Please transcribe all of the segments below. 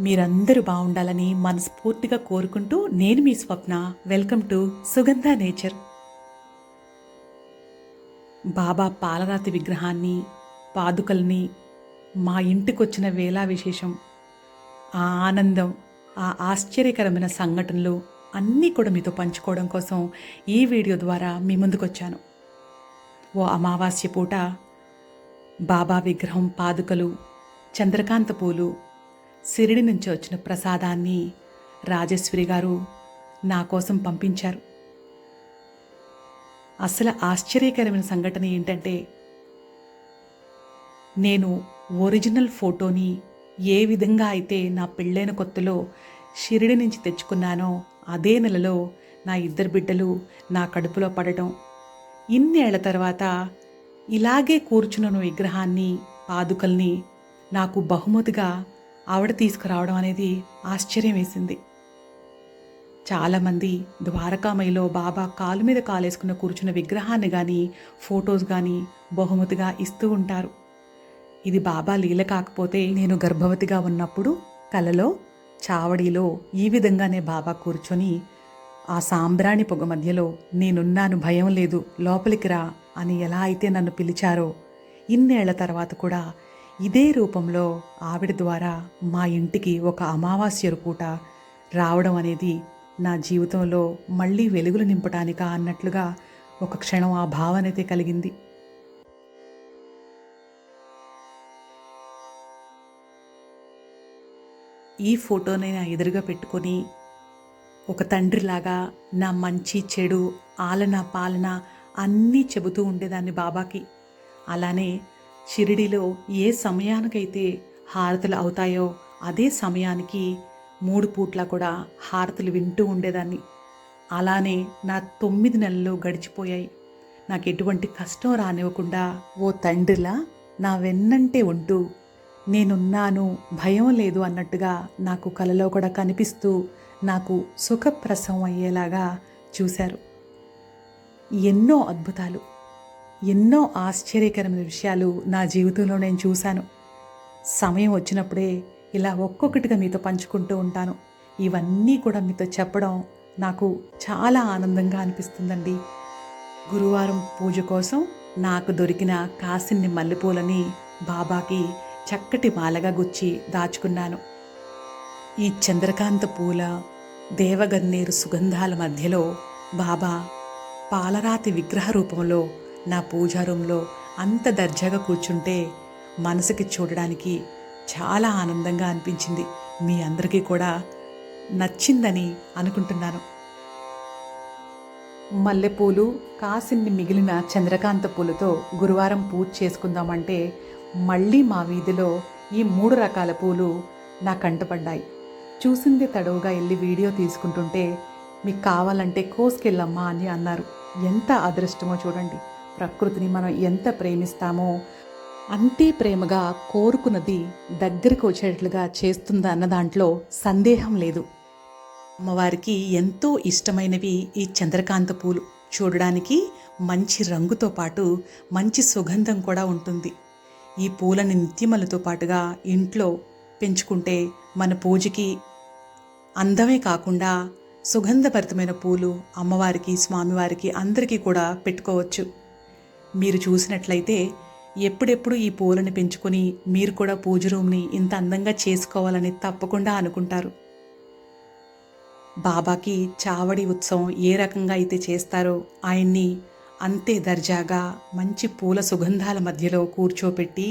మీరందరూ బాగుండాలని మనస్ఫూర్తిగా కోరుకుంటూ నేను మీ Swapna. Welcome to Sugandha nature. Baba పాలరాతి విగ్రహాన్ని పాదుకల్ని మా ఇంటికొచ్చిన వేళా విశేషం ఆ ఆనందం ఆ ఆశ్చర్యకరమైన సంఘటనలు అన్నీ కూడా మీతో పంచుకోవడం కోసం ఈ వీడియో ద్వారా మీ ముందుకొచ్చాను. ఓ అమావాస్య పూట బాబా విగ్రహం పాదుకలు చంద్రకాంత పూలు సిరిడి నుంచి వచ్చిన ప్రసాదాన్ని రాజేశ్వరి గారు నా కోసం పంపించారు. అసలు ఆశ్చర్యకరమైన సంఘటన ఏంటంటే నేను ఒరిజినల్ ఫోటోని ఏ విధంగా అయితే నా పెళ్ళైన కొత్తలో షిరిడి నుంచి తెచ్చుకున్నానో అదే నెలలో నా ఇద్దరు బిడ్డలు నా కడుపులో పడటం. ఇన్నేళ్ళ తర్వాత ఇలాగే కూర్చున్న విగ్రహాన్ని పాదుకల్ని నాకు బహుమతిగా ఆవిడ తీసుకురావడం అనేది ఆశ్చర్యం వేసింది చాలామంది ద్వారకామయిలో బాబా కాలు మీద కాలేసుకున్న కూర్చున్న విగ్రహాన్ని కానీ ఫొటోస్ కానీ బహుమతిగా ఇస్తూ ఉంటారు. ఇది బాబా లీల కాకపోతే నేను గర్భవతిగా ఉన్నప్పుడు కలలో చావడిలో ఈ విధంగానే బాబా కూర్చొని ఆ సాంబ్రాణి పొగ మధ్యలో నేనున్నాను భయం లేదు లోపలికి రా అని ఎలా అయితే నన్ను పిలిచారో ఇన్నేళ్ళ తర్వాత కూడా ఇదే రూపంలో ఆవిడ ద్వారా మా ఇంటికి ఒక అమావాస్య పూట రావడం అనేది నా జీవితంలో మళ్ళీ వెలుగులు నింపటానికా అన్నట్లుగా ఒక క్షణం ఆ భావనైతే కలిగింది. ఈ ఫోటోని నా ఎదురుగా పెట్టుకొని ఒక తండ్రిలాగా నా మంచి చెడు ఆలన పాలన అన్నీ చెబుతూ ఉండేదాన్ని బాబాకి. అలానే షిరిడిలో ఏ సమయానికైతే హారతులు అవుతాయో అదే సమయానికి మూడు పూట్ల కూడా హారతులు వింటూ ఉండేదాన్ని. అలానే నా తొమ్మిది నెలలు గడిచిపోయాయి. నాకు ఎటువంటి కష్టం రానివ్వకుండా ఓ తండ్రిలా నా వెన్నంటే ఉంటూ నేనున్నాను భయం లేదు అన్నట్టుగా నాకు కలలో కూడా కనిపిస్తూ నాకు సుఖప్రసవం అయ్యేలాగా చూశారు. ఎన్నో అద్భుతాలు. ఎన్నో ఆశ్చర్యకరమైన విషయాలు నా జీవితంలో నేను చూశాను. సమయం వచ్చినప్పుడే ఇలా ఒక్కొక్కటిగా మీతో పంచుకుంటూ ఉంటాను. ఇవన్నీ కూడా మీతో చెప్పడం నాకు చాలా ఆనందంగా అనిపిస్తుందండి. గురువారం పూజ కోసం నాకు దొరికిన కాసిన్ని మల్లెపూలని బాబాకి చక్కటి మాలగా గుచ్చి దాచుకున్నాను. ఈ చంద్రకాంత పూల దేవగన్నేరు సుగంధాల మధ్యలో బాబా పాలరాతి విగ్రహ రూపంలో నా పూజా రూమ్లో అంత దర్జాగా కూర్చుంటే మనసుకి చూడడానికి చాలా ఆనందంగా అనిపించింది. మీ అందరికీ కూడా నచ్చిందని అనుకుంటున్నాను. మల్లెపూలు కాసిన్ని మిగిలిన చంద్రకాంత పూలతో గురువారం పూజ చేసుకుందామంటే మళ్ళీ మా వీధిలో ఈ మూడు రకాల పూలు నా కంటపడ్డాయి చూసింది తడవుగా వెళ్ళి వీడియో తీసుకుంటుంటే మీకు కావాలంటే కోసుకెళ్ళమ్మా అని అన్నారు. ఎంత అదృష్టమో చూడండి. ప్రకృతిని మనం ఎంత ప్రేమిస్తామో అంతే ప్రేమగా కోరుకున్నది దగ్గరికి వచ్చేట్లుగా చేస్తుందా అన్న దాంట్లో సందేహం లేదు. అమ్మవారికి ఎంతో ఇష్టమైనవి ఈ చంద్రకాంత పూలు. చూడడానికి మంచి రంగుతో పాటు మంచి సుగంధం కూడా ఉంటుంది. ఈ పూలని నిత్యమలతో పాటుగా ఇంట్లో పెంచుకుంటే మన పూజకి అందమే కాకుండా సుగంధభరితమైన పూలు అమ్మవారికి స్వామివారికి అందరికీ కూడా పెట్టుకోవచ్చు. మీరు చూసినట్లయితే ఎప్పుడెప్పుడు ఈ పూలను పెంచుకొని మీరు కూడా పూజ రూమ్ని ఇంత అందంగా చేసుకోవాలని తప్పకుండా అనుకుంటారు. బాబాకి చావడి ఉత్సవం ఏ రకంగా అయితే చేస్తారో ఆయన్ని అంతే దర్జాగా మంచి పూల సుగంధాల మధ్యలో కూర్చోపెట్టి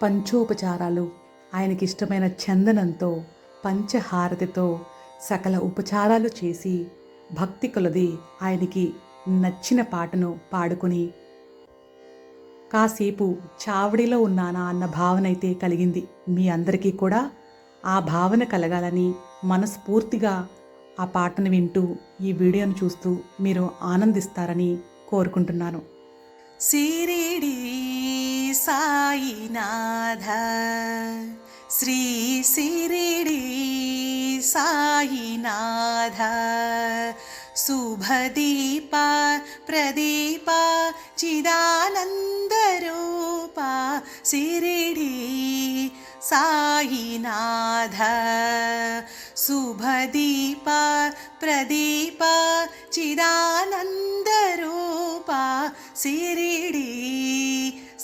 పంచోపచారాలు ఆయనకి ఇష్టమైన చందనంతో పంచహారతితో సకల ఉపచారాలు చేసి భక్తి కొలది ఆయనకి నచ్చిన పాటను పాడుకుని కాసేపు చావడిలో ఉన్నానా అన్న భావన అయితే కలిగింది మీ అందరికీ కూడా. ఆ భావన కలగాలని మనస్ఫూర్తిగా ఆ పాటను వింటూ ఈ వీడియోను చూస్తూ మీరు ఆనందిస్తారని కోరుకుంటున్నాను. సిరిడి సాయినాథ శ్రీ సిరిడి సాయినాథ शुभदीपा प्रदीपा चिदानन्दरूपा शिरिडी साहिनाध शुभदीपा प्रदीपा चिदानन्दरूपा शिरिडी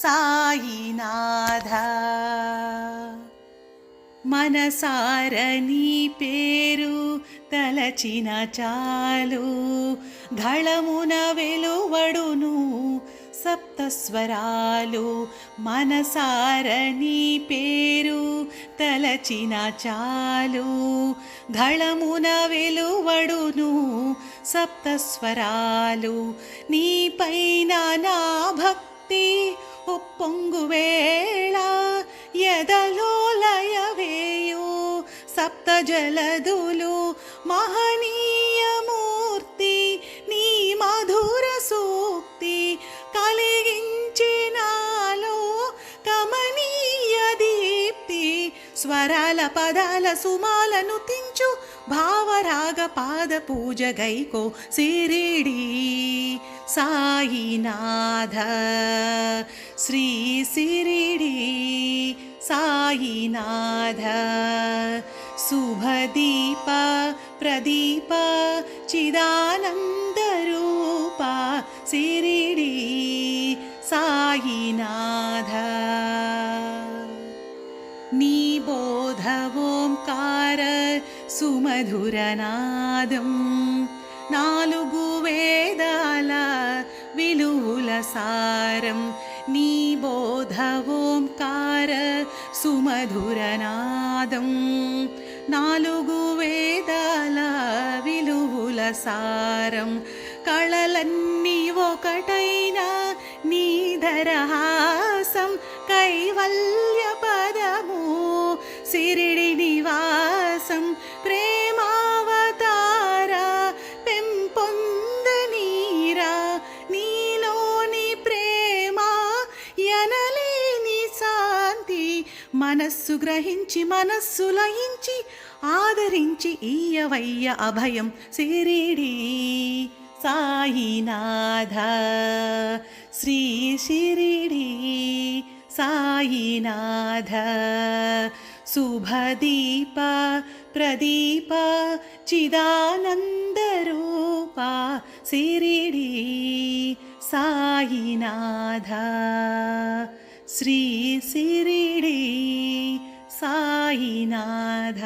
साहिनाध मनसारनी पेरु తలచిన చాలు. ధళమున వెలువడును సప్తస్వరాలు. మనసారని పేరు తలచిన చాలు. ధళమున వెలువడును సప్తస్వరాలు. నీపైన నా భక్తి ఉప్పొంగు వేళ ఎదలో లయవేయు సప్త జలదులు మహనీయమూర్తి నీ మధుర సూక్తి కలిగించినాలో కమనీయ దీప్తి. స్వరాల పదాల సుమాలను తించు భావరాగ పాద పూజ గైకో సిరిడి. సాయినాథ శ్రీ సిరిడి. సాయినాథ శుభదీప ప్రదీప చిదానందరూప సిరిడి సాయినాథ నీ బోధ ఓంకార సుమధురనాదం నాలుగు వేదాల విలువుల సారం నీ బోధ ఓంకార సుమధురనాదం నాలుగు వేదాల విలువుల సారం. కళలన్నీ ఒకటైన నీధరహాసం కైవల్య పదము సిరిడి నివాసం. మనస్సు గ్రహించి మనస్సు లయించి ఆదరించి ఈయవయ్య అభయం సిరిడి. సాయినాథ శ్రీ శిరిడి. సాయినాథ శుభదీప ప్రదీప చిదానందరూప సిరిడి. సాయినాథ శ్రీ సిరిడి సాయినాథ